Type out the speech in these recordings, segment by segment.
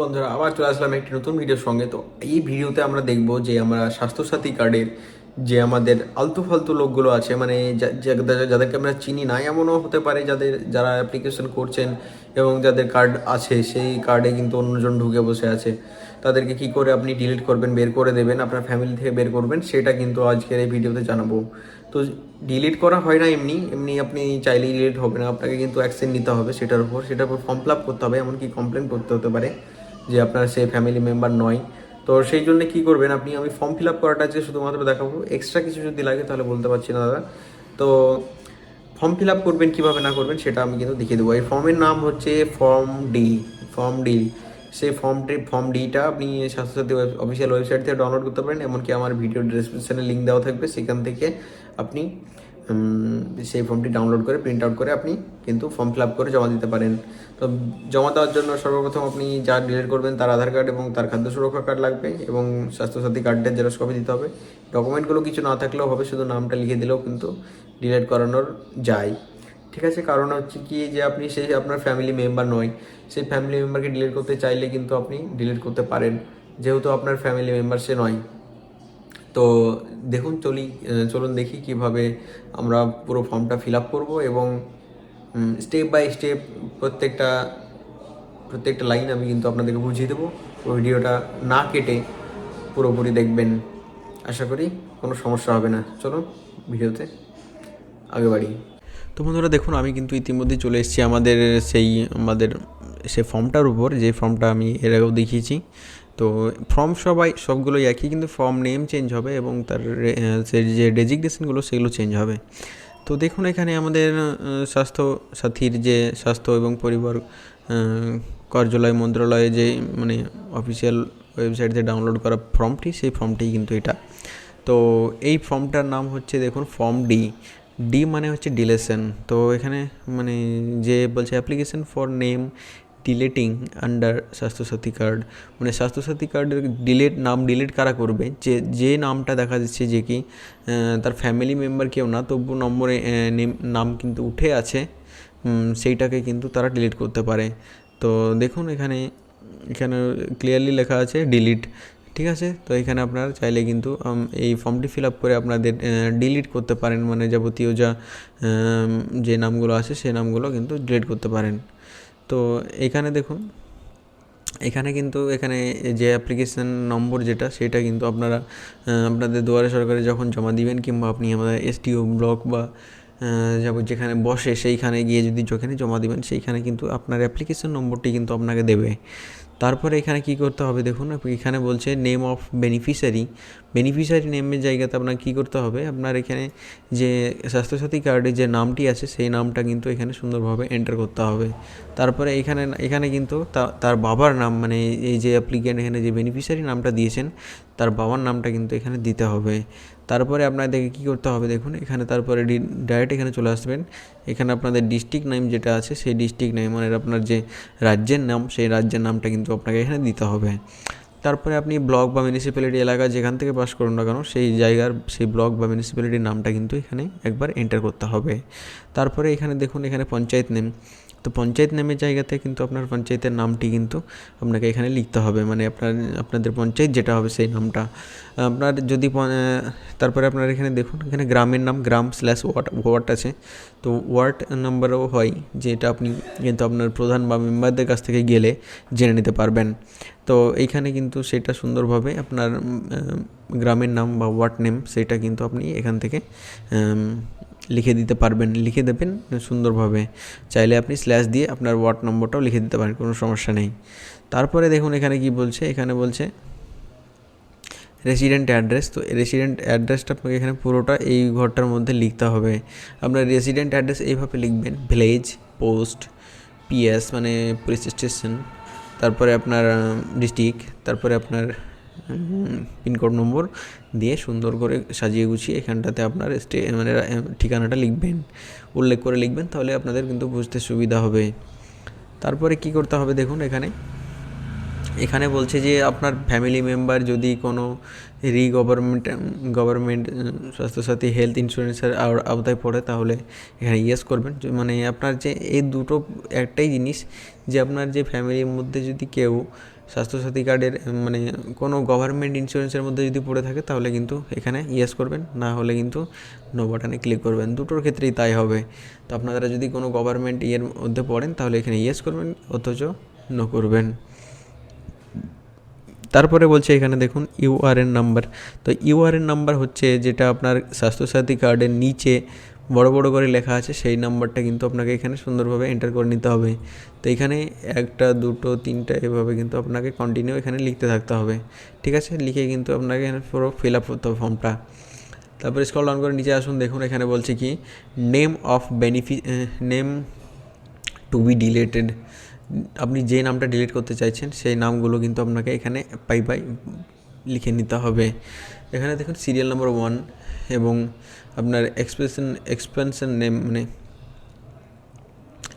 বন্ধুরা, আবার চলে আসলাম একটি নতুন ভিডিওর সঙ্গে। তো এই ভিডিওতে আমরা দেখব যে আমরা স্বাস্থ্যসাথী কার্ডের যে আমাদের আলতু ফালতু লোকগুলো আছে মানে যাদেরকে আমরা চিনি না, এমনও হতে পারে যাদের, যারা অ্যাপ্লিকেশন করছেন এবং যাদের কার্ড আছে, সেই কার্ডে কিন্তু অন্যজন ঢুকে বসে আছে। তাদেরকে কি করে আপনি ডিলিট করবেন, বের করে দেবেন, আপনার ফ্যামিলি থেকে বের করবেন, সেটা কিন্তু আজকের এই ভিডিওতে জানাব। তো ডিলিট করা হয় না এমনি এমনি আপনি চাইলেই ডিলিট হবে না, আপনাকে কিন্তু অ্যাকশন নিতে হবে সেটার উপর। সেটার উপর ফর্ম ফিল আপ করতে হবে, এমনকি কমপ্লেন করতে হতে পারে। যে আপনার সে ফ্যামিলি মেম্বার নয়। তো সেই জন্য কি করবেন আপনি? আমি ফর্ম ফিল আপ করাটা যে শুধুমাত্র দেখাবো। এক্সট্রা কিছু যদি লাগে তাহলে বলতে পারছি না, দাদা। তো ফর্ম ফিল আপ করবেন, কীভাবে না করবেন সেটা আমি কিন্তু দেখিয়ে দেবো। এই ফর্মের নাম হচ্ছে ফর্ম ডি ফর্ম ডি সেই ফর্মটি ফর্ম ডিটা আপনি স্বাস্থ্যসাথী অফিসিয়াল ওয়েবসাইট থেকে ডাউনলোড করতে পারেন। এমনকি আমার ভিডিও ডিসক্রিপশনে লিঙ্ক দেওয়া থাকবে। সেখান থেকে আপনি সেই ফর্মটি ডাউনলোড করে প্রিন্ট আউট করে আপনি কিন্তু ফর্ম ফিল আপ করে জমা দিতে পারেন। তো জমা দেওয়ার জন্য সর্বপ্রথম আপনি যা ডিলিট করবেন তার আধার কার্ড এবং তার খাদ্য সুরক্ষা কার্ড লাগবে এবং স্বাস্থ্যসাথী কার্ডের জেরক্স কপি দিতে হবে। ডকুমেন্টগুলো কিছু না থাকলেও হবে, শুধু নামটা লিখে দিলেও কিন্তু ডিলিট করানোর যায়। ঠিক আছে, কারণ হচ্ছে কি যে আপনি সেই আপনার ফ্যামিলি মেম্বার নয়, সেই ফ্যামিলি মেম্বারকে ডিলিট করতে চাইলে কিন্তু আপনি ডিলিট করতে পারেন। যেহেতু আপনার ফ্যামিলি মেম্বার সে নয়। তো দেখুন, চলি চলুন দেখি কীভাবে আমরা পুরো ফর্মটা ফিল আপ করব এবং স্টেপ বাই স্টেপ প্রত্যেকটা প্রত্যেকটা লাইন আমি কিন্তু আপনাদেরকে বুঝিয়ে দেবো। ভিডিওটা না কেটে পুরোপুরি দেখবেন। আশা করি কোনো সমস্যা হবে না। চলুন, ভিডিওতে আগে বাড়ি। তো বন্ধুরা, দেখুন, আমি কিন্তু ইতিমধ্যে চলে এসেছি আমাদের সেই, আমাদের সে ফর্মটার উপর। যে ফর্মটা আমি এর আগেও দেখিয়েছি। তো ফর্ম সবাই, সবগুলোই একই, কিন্তু ফর্ম নেম চেঞ্জ হবে এবং তার যে ডেজিগনেশনগুলো সেগুলো চেঞ্জ হবে। তো দেখুন এখানে আমাদের স্বাস্থ্য সাথীর যে স্বাস্থ্য এবং পরিবার কার্যালয়, মন্ত্রণালয়ে যে মানে অফিসিয়াল ওয়েবসাইট থেকে ডাউনলোড করা ফর্মটি সেই ফর্মটি কিন্তু এটা। তো এই ফর্মটার নাম হচ্ছে দেখুন ফর্ম ডি ডি মানে হচ্ছে ডিলেশন তো এখানে মানে যে বলছে application for name deleting under Swasthya Sathi card মানে স্বাস্থ্যসাথী কার্ডের ডিলেট নাম ডিলিট কারা করবে? যে যে নামটা দেখা যাচ্ছে যে কি তার ফ্যামিলি মেম্বার কেউ না, তবু নম্বরে নেম- কিন্তু উঠে আছে। সেইটাকে কিন্তু তারা ডিলিট করতে পারে। তো দেখুন এখানে এখানে ক্লিয়ারলি লেখা আছে ডিলিট ঠিক আছে? তো এখানে আপনারা চাইলে কিন্তু এই ফর্মটি ফিল আপ করে আপনাদের ডিলিট করতে পারেন। মানে যাবতীয় যা যে নামগুলো আছে সেই নামগুলো কিন্তু ডিলিট করতে পারেন। তো এখানে দেখুন, এখানে কিন্তু এখানে যে অ্যাপ্লিকেশান নম্বর যেটা, সেটা কিন্তু আপনারা আপনাদের দুয়ারে সরকারে যখন জমা দিবেন কিংবা আপনি আমাদের এসটিও ব্লক বা যাব যেখানে বসে সেইখানে গিয়ে যদি যেখানে জমা দিবেন, সেইখানে কিন্তু আপনার অ্যাপ্লিকেশন নম্বরটি কিন্তু আপনাকে দেবে। তারপরে এখানে কি করতে হবে দেখুন, এখানে বলছে নেম অফ বেনিফিশিয়ারি বেনিফিশিয়ারি নেমের জায়গাতে আপনার কি করতে হবে? আপনার এখানে যে স্বাস্থ্যসাথী কার্ডে যে নামটি আছে, সেই নামটা কিন্তু এখানে সুন্দরভাবে এন্টার করতে হবে। তারপরে এখানে এখানে কিন্তু তার বাবার নাম মানে এই যে অ্যাপ্লিকেন্ট এখানে যে বেনিফিশিয়ারি নামটা দিয়েছেন, তার বাবার নামটা কিন্তু এখানে দিতে হবে। তারপরে আপনাদেরকে কী করতে হবে দেখুন, এখানে তারপরে ডাইরেক্ট এখানে চলে আসবেন। এখানে আপনাদের ডিস্ট্রিক্ট নেম যেটা আছে, সেই ডিস্ট্রিক্ট নেম মানে আপনার যে রাজ্যের নাম, সেই রাজ্যের নামটা কিন্তু আপনাকে এখানে দিতে হবে। তারপরে আপনি ব্লক বা মিউনিসিপ্যালিটি এলাকা যেখান থেকে পাস করুন না কেন, সেই জায়গার, সেই ব্লক বা মিউনিসিপ্যালিটির নামটা কিন্তু এখানে একবার এন্টার করতে হবে। তারপরে এখানে দেখুন, এখানে পঞ্চায়েত নেম তো পঞ্চায়েত নামের জায়গাতে কিন্তু আপনার পঞ্চায়েতের নামটি কিন্তু আপনাকে এখানে লিখতে হবে। মানে আপনার, আপনাদের পঞ্চায়েত যেটা হবে সেই নামটা। আপনার যদি তারপরে আপনার এখানে দেখুন, এখানে গ্রামের নাম, গ্রাম স্ল্যাশ ওয়ার্ড ওয়ার্ড আছে। তো ওয়ার্ড নাম্বারও হয়, যেটা আপনি কিন্তু আপনার প্রধান বা মেম্বারদের কাছ থেকে গেলে জেনে নিতে পারবেন। তো এইখানে কিন্তু সেটা সুন্দরভাবে আপনার গ্রামের নাম বা ওয়ার্ড নেম সেটা কিন্তু আপনি এখান থেকে লিখে দিতে পারবেন, লিখে দেবেন, সুন্দরভাবে। চাইলে আপনি স্ল্যাশ দিয়ে আপনার ওয়ার্ড নম্বরটাও লিখে দিতে পারেন, কোনো সমস্যা নেই। তারপরে দেখুন এখানে কি বলছে, এখানে বলছে রেসিডেন্ট অ্যাড্রেস তো রেসিডেন্ট অ্যাড্রেসটা আপনাকে এখানে পুরোটা এই ঘরটার মধ্যে লিখতে হবে। আপনার রেসিডেন্ট অ্যাড্রেস এইভাবে লিখবেন ভিলেজ পোস্ট পিএস মানে পুলিশ স্টেশন তারপরে আপনার ডিস্ট্রিক্ট তারপরে আপনার পিনকোড নম্বর দিয়ে সুন্দর করে সাজিয়ে গুছিয়ে এখানটাতে আপনার স্টে মানে ঠিকানাটা লিখবেন, উল্লেখ করে লিখবেন, তাহলে আপনাদের কিন্তু বুঝতে সুবিধা হবে। তারপরে কি করতে হবে দেখুন এখানে। এখানে বলছে যে আপনার ফ্যামিলি মেম্বার যদি কোনো রি গভর্নমেন্ট গভর্নমেন্ট স্বাস্থ্যসাথী, হেলথ ইন্স্যুরেন্সের আওতায় পড়ে, তাহলে এখানে ইয়েস করবেন। মানে আপনার যে, এই দুটো একটাই জিনিস যে আপনার যে ফ্যামিলির মধ্যে যদি কেউ স্বাস্থ্যসাথী কার্ডের মানে কোনো গভর্নমেন্ট ইন্স্যুরেন্সের মধ্যে যদি পড়ে থাকে, তাহলে কিন্তু এখানে ইয়েস করবেন। না হলে কিন্তু নো বাটনে ক্লিক করবেন। দুটোর ক্ষেত্রেই তাই হবে। তো আপনারা যদি কোনো গভর্নমেন্ট ইয়ের মধ্যে পড়েন, তাহলে এখানে ইয়েস করবেন, অথচ নো করবেন। তারপরে বলছে এখানে দেখুন ইউআরএন নাম্বার তো ইউআরএন নাম্বার হচ্ছে যেটা আপনার স্বাস্থ্যসাথী কার্ডের নিচে বড় বড় করে লেখা আছে, সেই নাম্বারটা কিন্তু আপনাকে এখানে সুন্দরভাবে এন্টার করে নিতে হবে। তো এখানে একটা, দুটো, তিনটা এভাবে কিন্তু আপনাকে কন্টিনিউ এখানে লিখতে থাকতে হবে। ঠিক আছে? লিখে কিন্তু আপনাকে এখানে পুরো ফিল আপ করতে হবে ফর্মটা তারপরে স্কল ডাউন করে নিচে আসুন, দেখুন এখানে বলছে কি name of beneficiary name to be deleted আপনি যে নামটা ডিলিট করতে চাইছেন, সেই নামগুলো কিন্তু আপনাকে এখানে পাই পাই লিখে নিতে হবে। এখানে দেখুন সিরিয়াল নাম্বার ওয়ান এবং আপনার এক্সপ্রেশন এক্সপেনশন নেম মানে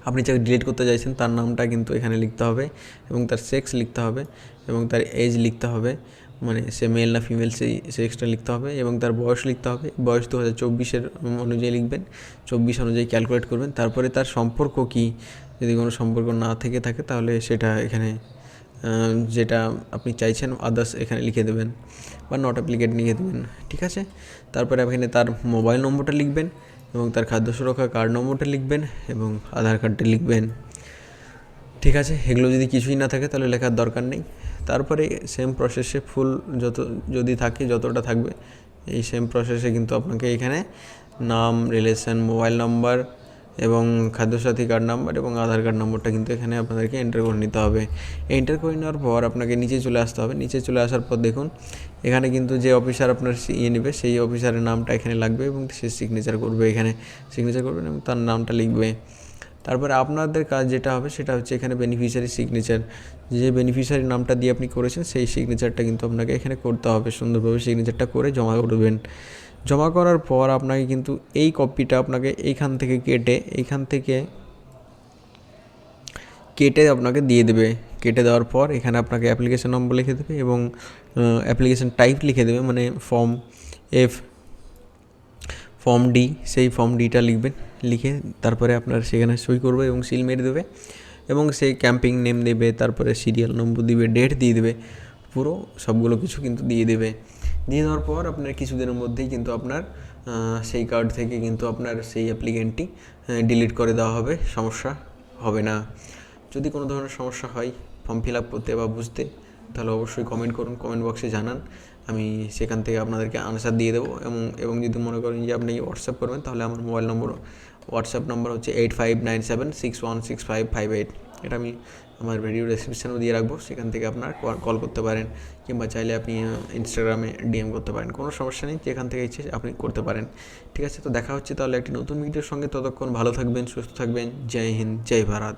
আপনি যাকে ডিলিট করতে চাইছেন, তার নামটা কিন্তু এখানে লিখতে হবে এবং তার সেক্স লিখতে হবে এবং তার এজ লিখতে হবে। মানে সে মেল না ফিমেল সেই সেক্সটা লিখতে হবে এবং তার বয়স লিখতে হবে। বয়স দু হাজার চব্বিশের অনুযায়ী লিখবেন, চব্বিশ অনুযায়ী ক্যালকুলেট করবেন। তারপরে তার সম্পর্ক কী? যদি কোনো সম্পর্ক না থেকে থাকে, তাহলে সেটা এখানে যেটা আপনি চাইছেন আদার্স এখানে লিখে দেবেন বা নট অ্যাপ্লিকেট লিখে দেবেন, ঠিক আছে? তারপরে এখানে তার মোবাইল নম্বরটা লিখবেন এবং তার খাদ্য সুরক্ষা কার্ড নম্বরটা লিখবেন এবং আধার কার্ডটা লিখবেন, ঠিক আছে? এগুলো যদি কিছুই না থাকে তাহলে লেখার দরকার নেই। তারপরে সেম প্রসেসে ফুল যত, যদি থাকে, যতটা থাকবে, এই সেম প্রসেসে কিন্তু আপনাকে এখানে নাম রিলেশন মোবাইল নাম্বার এবং খাদ্যসাথী কার্ড নাম্বার এবং আধার কার্ড নম্বরটা কিন্তু এখানে আপনাদেরকে এন্টার করে নিতে হবে। এন্টার করে নেওয়ার পর আপনাকে নিচে চলে আসতে হবে। নিচে চলে আসার পর দেখুন, এখানে কিন্তু যে অফিসার আপনার ইয়ে নেবে, সেই অফিসারের নামটা এখানে লাগবে এবং সে সিগনেচার করবে এখানে। সিগনেচার করবেন এবং তার নামটা লিখবে। তারপরে আপনাদের কাজ যেটা হবে, সেটা হচ্ছে এখানে বেনিফিশিয়ারি সিগনেচার যে বেনিফিশিয়ারি নামটা দিয়ে আপনি করেছেন, সেই সিগনেচারটা কিন্তু আপনাকে এখানে করতে হবে। সুন্দরভাবে সিগনেচারটা করে জমা করবেন জমা করার পর আপনাকে কিন্তু এই কপিটা আপনাকে এইখান থেকে কেটে, এইখান থেকে কেটে আপনাকে দিয়ে দেবে। কেটে দেওয়ার পর এখানে আপনাকে অ্যাপ্লিকেশন নম্বর লিখে দেবে এবং অ্যাপ্লিকেশন টাইপ লিখে দেবে মানে ফর্ম এফ ফর্ম ডি সেই ফর্ম ডিটা লিখবেন, লিখে তারপরে আপনার সেখানে সই করবে এবং সিল মেরে দেবে এবং সেই ক্যাম্পিং নেম দেবে, তারপরে সিরিয়াল নম্বর দিবে ডেট দিয়ে দেবে, পুরো সবগুলো কিছু কিন্তু দিয়ে দেবে। দিয়ে দেওয়ার পর আপনার কিছুদিনের মধ্যেই কিন্তু আপনার সেই কার্ড থেকে কিন্তু আপনার সেই অ্যাপ্লিকেন্টটি ডিলিট করে দেওয়া হবে। সমস্যা হবে না। যদি কোনো ধরনের সমস্যা হয় ফর্ম ফিল আপ করতে বা বুঝতে, তাহলে অবশ্যই কমেন্ট করুন কমেন্ট বক্সে জানান। আমি সেখান থেকে আপনাদেরকে আনসার দিয়ে দেবো এবং এবং যদি মনে করেন যে আপনি হোয়াটসঅ্যাপ করবেন, তাহলে আমার মোবাইল নম্বর হোয়াটসঅ্যাপ নম্বর হচ্ছে eight five nine seven six one six five five eight এটা আমি আমার ভিডিও ডেসক্রিপশানেও দিয়ে রাখব। সেখান থেকে আপনার কল করতে পারেন কিংবা চাইলে আপনি ইনস্টাগ্রামে ডিএম করতে পারেন। কোনো সমস্যা নেই, যেখান থেকে ইচ্ছে আপনি করতে পারেন। ঠিক আছে, তো দেখা হচ্ছে তাহলে একটি নতুন ভিডিওর সঙ্গে। ততক্ষণ ভালো থাকবেন, সুস্থ থাকবেন। জয় হিন্দ, জয় ভারত।